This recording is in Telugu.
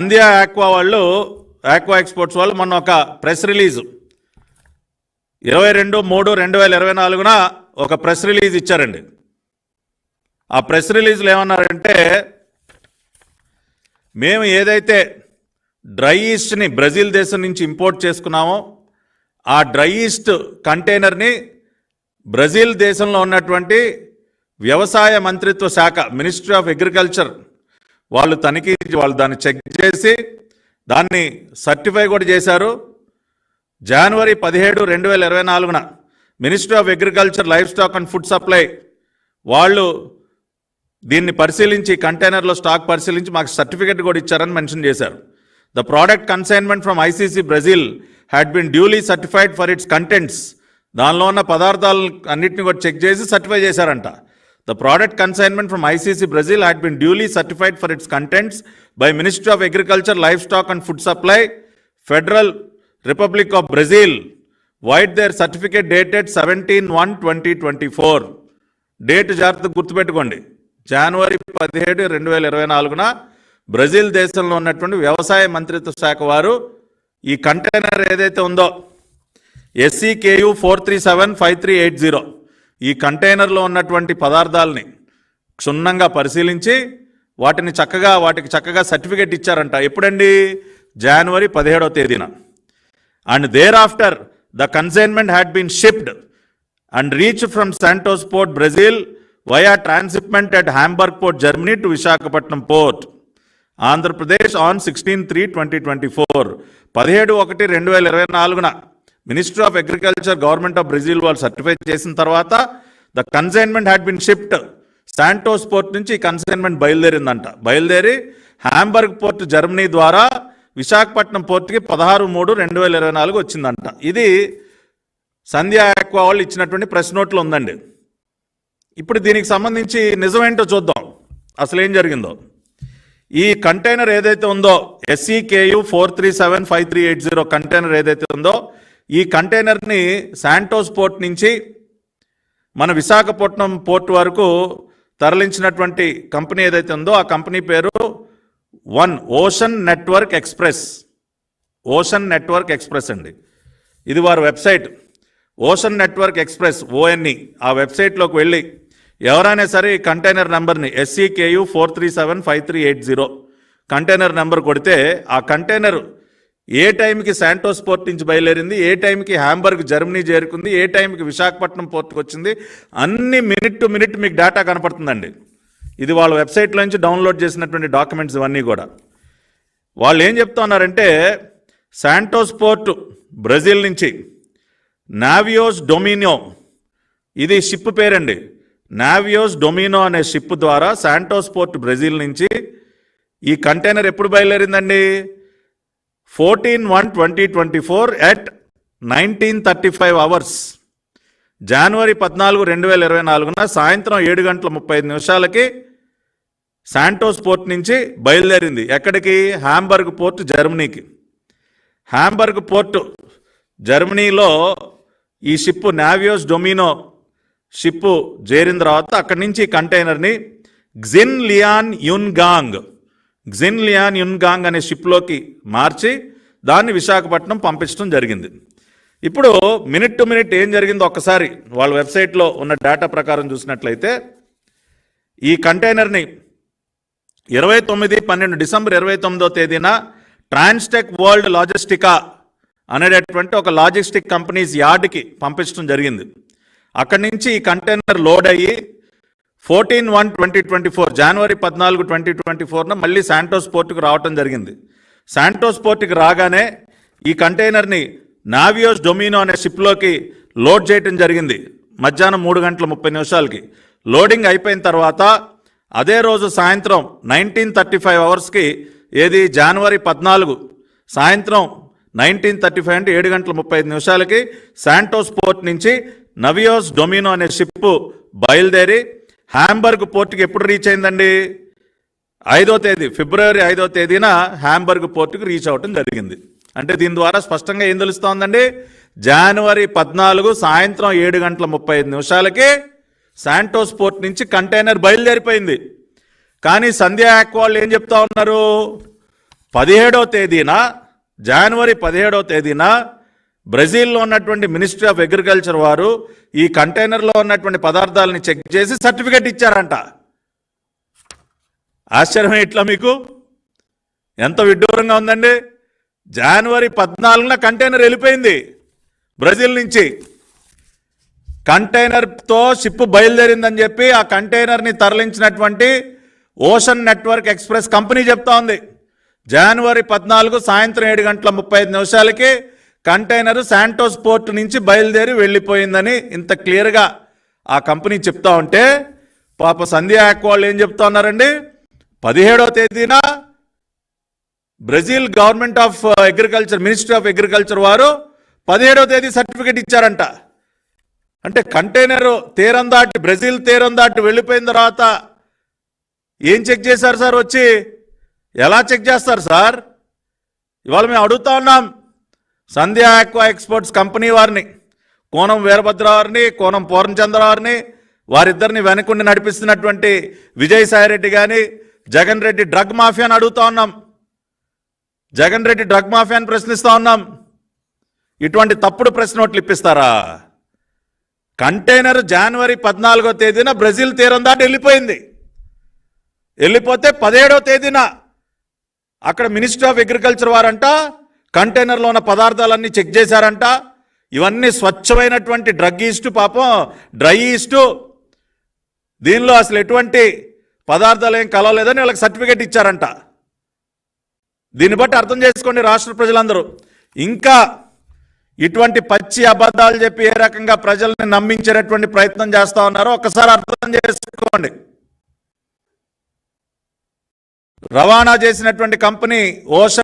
సంధ్యా ఆక్వా వాళ్ళు ఆక్వా ఎక్స్పోర్ట్స్ వాళ్ళు మొన్న ఒక ప్రెస్ రిలీజ్. ఇరవై రెండు మూడు రెండు వేల ఇరవై నాలుగున ఒక ప్రెస్ రిలీజ్ ఇచ్చారండి. ఆ ప్రెస్ రిలీజ్లో ఏమన్నారంటే మేము ఏదైతే డ్రై ఈస్ట్ని బ్రెజిల్ దేశం నుంచి ఇంపోర్ట్ చేసుకున్నామో ఆ డ్రై ఈస్ట్ కంటైనర్ని బ్రెజిల్ దేశంలో ఉన్నటువంటి వ్యవసాయ మంత్రిత్వ శాఖ మినిస్ట్రీ ఆఫ్ అగ్రికల్చర్ వాళ్ళు తనిఖీ వాళ్ళు దాన్ని చెక్ చేసి దాన్ని సర్టిఫై కూడా చేశారు. జనవరి పదిహేడు రెండు వేల ఇరవై నాలుగున ministry of agriculture livestock and food supply వాళ్ళు దీన్ని పరిశీలించి కంటైనర్లో స్టాక్ పరిశీలించి మాకు సర్టిఫికెట్ కూడా ఇచ్చారని మెన్షన్ చేశారు. The product consignment from ICC Brazil had been duly certified for its contents దానిలో ఉన్న పదార్థాలు అన్నింటిని కూడా చెక్ చేసి సర్టిఫై చేశారంట. The product consignment from ICC Brazil had been duly certified for its contents by ministry of agriculture Livestock stock and food supply federal republic of Brazil their certificate certificate dated seventeen one twenty twenty four date జాగ్రత్త గుర్తుపెట్టుకోండి. జనవరి పదిహేడు రెండు వేల ఇరవై నాలుగున బ్రెజిల్ దేశంలో ఉన్నటువంటి వ్యవసాయ మంత్రిత్వ శాఖ వారు ఈ కంటైనర్ ఏదైతే ఉందో SCKU four three seven five three eight zero ఈ కంటైనర్లో ఉన్నటువంటి పదార్థాలని క్షుణ్ణంగా పరిశీలించి వాటిని చక్కగా వాటికి చక్కగా సర్టిఫికేట్ ఇచ్చారంట. ఎప్పుడండి? జనవరి పదిహేడవ తేదీన. And thereafter the consignment had been shipped and reach from Santos port Brazil via transhipment at Hamburg port Germany to Visakhapatnam port Andhra Pradesh on sixteen three twenty twenty four పదిహేడు ఒకటి రెండు వేల ఇరవై నాలుగున. Ministry of agriculture government of Brazil వాళ్ళు సర్టిఫై చేసిన తర్వాత the consignment had been shipped Santos port నుంచి కన్సైన్మెంట్ బయలుదేరిందంట. బయలుదేరి హ్యాంబర్గ్ పోర్ట్ జర్మనీ ద్వారా విశాఖపట్నం పోర్ట్కి పదహారు మూడు రెండు వేల ఇరవై నాలుగు వచ్చిందంట. ఇది సంధ్యా ఆక్వా వాళ్ళు ఇచ్చినటువంటి ప్రెస్ నోట్లో ఉందండి. ఇప్పుడు దీనికి సంబంధించి నిజమేంటో చూద్దాం. అసలు ఏం జరిగిందో. ఈ కంటైనర్ ఏదైతే ఉందో SCKU four three seven five three eight zero container ఏదైతే ఉందో ఈ కంటైనర్ని శాంటోస్ పోర్ట్ నుంచి మన విశాఖపట్నం పోర్ట్ వరకు తరలించినటువంటి కంపెనీ ఏదైతే ఉందో ఆ కంపెనీ పేరు one ocean network express. Ocean network express అండి. ఇది వారి website. Ocean network express ONE. ఆ వెబ్సైట్లోకి వెళ్ళి ఎవరైనా సరే ఈ కంటైనర్ నెంబర్ని SCKU four three seven five three eight zero container number కొడితే ఆ కంటైనర్ ఏ టైంకి శాంటోస్ పోర్ట్ నుంచి బయలుదేరింది ఏ టైంకి హ్యాంబర్గ్ జర్మనీ చేరుకుంది ఏ టైంకి విశాఖపట్నం పోర్ట్కి వచ్చింది అన్ని మినిట్ టు మినిట్ మీకు డేటా కనపడుతుందండి. ఇది వాళ్ళ వెబ్సైట్లో నుంచి డౌన్లోడ్ చేసినటువంటి డాక్యుమెంట్స్ ఇవన్నీ కూడా. వాళ్ళు ఏం చెప్తా ఉన్నారంటే శాంటోస్ పోర్ట్ బ్రెజిల్ నుంచి నావియోస్ డొమినో ఇది షిప్ పేరండి. నావియోస్ డొమినో అనే షిప్ ద్వారా శాంటోస్ పోర్ట్ బ్రెజిల్ నుంచి ఈ కంటైనర్ ఎప్పుడు బయలుదేరిందండి? Fourteen one twenty twenty four at nineteen thirty five hours. జనవరి పద్నాలుగు రెండు వేల ఇరవై నాలుగున సాయంత్రం ఏడు గంటల ముప్పై ఐదు నిమిషాలకి శాంటోస్ పోర్ట్ నుంచి బయలుదేరింది. ఎక్కడికి? హ్యాంబర్గ్ పోర్ట్ జర్మనీకి. హ్యాంబర్గ్ పోర్ట్ జర్మనీలో ఈ షిప్ నావియోస్ డొమినో షిప్ చేరిన తర్వాత అక్కడి నుంచి ఈ కంటైనర్ని గ్జిన్ లియాన్ యున్గాంగ్ గ్జిన్లియాన్ యున్గాంగ్ అనే షిప్లోకి మార్చి దాన్ని విశాఖపట్నం పంపించడం జరిగింది. ఇప్పుడు మినిట్ టు మినిట్ ఏం జరిగిందో ఒక్కసారి వాళ్ళ వెబ్సైట్లో ఉన్న డేటా ప్రకారం చూసినట్లయితే ఈ కంటైనర్ని ఇరవై తొమ్మిది పన్నెండు డిసెంబర్ ఇరవై తొమ్మిదో తేదీన ట్రాన్స్టెక్ వరల్డ్ లాజిస్టికా అనేటటువంటి ఒక లాజిస్టిక్ కంపెనీస్ యార్డ్కి పంపించడం జరిగింది. అక్కడి నుంచి ఈ కంటైనర్ లోడ్ అయ్యి fourteen one twenty twenty four జనవరి పద్నాలుగు ట్వంటీ ట్వంటీ ఫోర్న మళ్ళీ శాంటోస్ పోర్టుకు రావటం జరిగింది. శాంటోస్ పోర్టుకు రాగానే ఈ కంటైనర్ని నావియోస్ డొమినో అనే షిప్లోకి లోడ్ చేయటం జరిగింది. మధ్యాహ్నం మూడు గంటల ముప్పై నిమిషాలకి. లోడింగ్ అయిపోయిన తర్వాత అదే రోజు సాయంత్రం నైన్టీన్ థర్టీ ఫైవ్ అవర్స్కి ఏది జనవరి పద్నాలుగు సాయంత్రం నైన్టీన్ థర్టీ ఫైవ్ అంటే ఏడు గంటల ముప్పై ఐదు నిమిషాలకి శాంటోస్ పోర్ట్ నుంచి నవియోస్ డొమినో అనే షిప్ బయలుదేరి హ్యాంబర్గ్ పోర్ట్కి ఎప్పుడు రీచ్ అయిందండి? ఐదో తేదీ ఫిబ్రవరి ఐదో తేదీన హ్యాంబర్గ్ పోర్టుకు రీచ్ అవ్వటం జరిగింది. అంటే దీని ద్వారా స్పష్టంగా ఏం తెలుస్తోందండి? జనవరి పద్నాలుగు సాయంత్రం ఏడు గంటల ముప్పై ఐదు నిమిషాలకి శాంటోస్ పోర్ట్ నుంచి కంటైనర్ బయలుదేరిపోయింది. కానీ సంధ్యా యాక్ వాళ్ళు ఏం చెప్తా ఉన్నారు? పదిహేడో తేదీన జనవరి పదిహేడో తేదీన బ్రెజిల్లో ఉన్నటువంటి మినిస్ట్రీ ఆఫ్ అగ్రికల్చర్ వారు ఈ కంటైనర్లో ఉన్నటువంటి పదార్థాలని చెక్ చేసి సర్టిఫికెట్ ఇచ్చారంట. ఆశ్చర్యం ఇట్లా మీకు? ఎంత విడ్డూరంగా ఉందండి? జనవరి పద్నాలుగున కంటైనర్ వెళ్ళిపోయింది బ్రెజిల్ నుంచి. కంటైనర్తో షిప్ బయలుదేరిందని చెప్పి ఆ కంటైనర్ని తరలించినటువంటి ఓషన్ నెట్వర్క్ ఎక్స్ప్రెస్ కంపెనీ చెప్తా ఉంది. జనవరి పద్నాలుగు సాయంత్రం ఏడు గంటల ముప్పై ఐదు నిమిషాలకి కంటైనర్ శాంటోస్ పోర్ట్ నుంచి బయలుదేరి వెళ్ళిపోయిందని ఇంత క్లియర్గా ఆ కంపెనీ చెప్తా ఉంటే పాప సంధ్యా యాక్ వాళ్ళు ఏం చెప్తా ఉన్నారండి? పదిహేడవ తేదీన Brazil government of agriculture ministry of agriculture వారు పదిహేడవ తేదీ సర్టిఫికేట్ ఇచ్చారంట. అంటే కంటైనర్ తీరం దాటి బ్రెజిల్ తీరం దాటి వెళ్ళిపోయిన తర్వాత ఏం చెక్ చేశారు సార్ వచ్చి? ఎలా చెక్ చేస్తారు సార్? ఇవాళ మేము అడుగుతా ఉన్నాం. సంధ్యా ఆక్వా ఎక్స్పోర్ట్స్ కంపెనీ వారిని కోనం వీరభద్ర వారిని కోనం పూర్ణచంద్ర వారిని వారిద్దరిని వెనకుండి నడిపిస్తున్నటువంటి విజయసాయిరెడ్డి కానీ జగన్ రెడ్డి డ్రగ్ మాఫియాని అడుగుతా ఉన్నాం. జగన్ రెడ్డి డ్రగ్ మాఫియాని ప్రశ్నిస్తూ ఉన్నాం. ఇటువంటి తప్పుడు ప్రశ్న నోట్లు ఇప్పిస్తారా? కంటైనర్ జనవరి పద్నాలుగో తేదీన బ్రెజిల్ తీరం దాటి వెళ్ళిపోయింది. వెళ్ళిపోతే పదిహేడో తేదీన అక్కడ మినిస్ట్రీ ఆఫ్ అగ్రికల్చర్ వారంట కంటైనర్లో ఉన్న పదార్థాలన్నీ చెక్ చేశారంట. ఇవన్నీ స్వచ్ఛమైనటువంటి డ్రగ్ ఈస్టు పాపం డ్రై ఈస్టు. దీనిలో అసలు ఎటువంటి పదార్థాలు ఏం కలవలేదని వాళ్ళకి సర్టిఫికేట్ ఇచ్చారంట. దీన్ని బట్టి అర్థం చేసుకోండి రాష్ట్ర ప్రజలందరూ. ఇంకా ఇటువంటి పచ్చి అబద్ధాలు చెప్పి ఏ రకంగా ప్రజల్ని నమ్మించేటటువంటి ప్రయత్నం చేస్తా ఉన్నారో ఒక్కసారి అర్థం చేసుకోండి. రవాణా చేసినటువంటి కంపెనీ ఓషన్